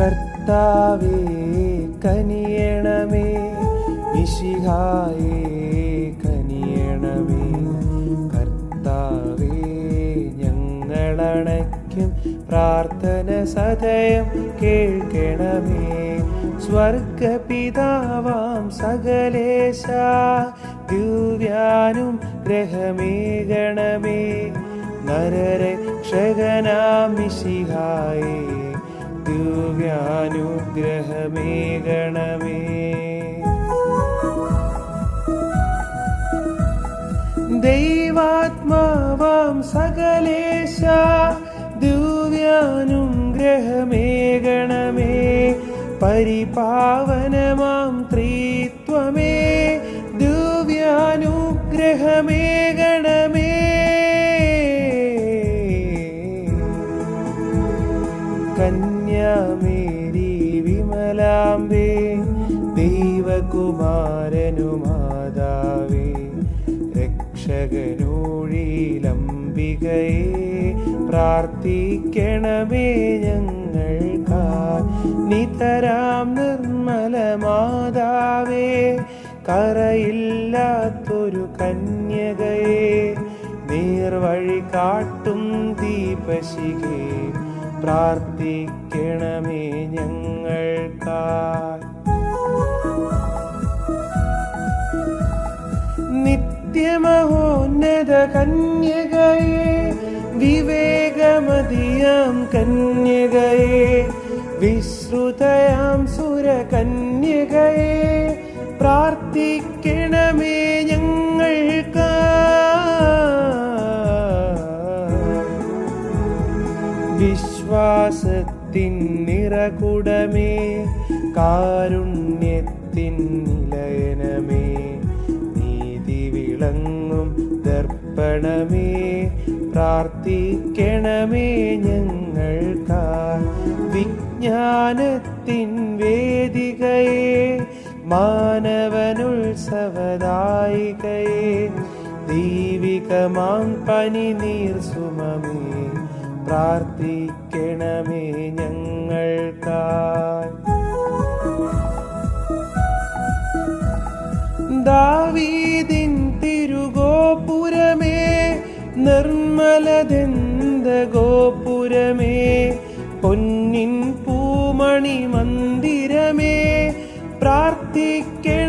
കർത്താവേ കനിയണമേ. മിശിഹായേ കനിയണമേ. കർത്താവേ ഞങ്ങളണയ്ക്കും പ്രാർത്ഥന സദയം കേൾക്കണമേ. സ്വർഗപിതാവാം സകലേശ ദിവ്യാനും ഗ്രഹമേകണമേ. നരരക്ഷകനാം മിശിഹായേ ദിവ്യാനുഗ്രഹമേകണമേ ദൈവാത്മാവാം സകലേശ ദിവ്യാനുഗ്രഹമേകണമേ പരിപാവനമാം ത്രിത്വമേ വിമലാംബേ ദൈവകുമാരനു മാതാവേ രക്ഷകനൂഴിലംബികയെ പ്രാർത്ഥിക്കണമേ ഞങ്ങൾക്കാ. നിതരാം നിർമ്മല മാതാവേ കറയില്ലാത്തൊരു കന്യകയെ നീർവഴി കാട്ടും ദീപശിഖേ പ്രാർത്ഥിക്കണമേ ഞങ്ങൾക്കായി. നിത്യമഹോന്നത കന്യകയെ വിവേകമതിയാം കന്യകയെ വിശ്രുതയാം സുരകന്യകയെ പ്രാർത്ഥിക്കണമേ ഞങ്ങൾക്ക് വിശ്വാസത്തിൻ നിറകുടമേ കാരുണ്യത്തിൻ നിലയനമേ നീതി വിളങ്ങും ദർപ്പണമേ പ്രാർത്ഥിക്കണമേ ഞങ്ങൾക്കാ. വിജ്ഞാനത്തിൻ വേദികയെ മാനവനുത്സവദായികയെ ദൈവികമാം പനി നീർ സുമമേ. പ്രാർത്ഥിക്കണമേ ഞങ്ങൾക്കായി. ദാവീദിൻ തിരുഗോപുരമേ നിർമ്മലദന്ത ഗോപുരമേ പൊന്നിൻ പൂമണി മന്ദിരമേ പ്രാർത്ഥിക്കണമേ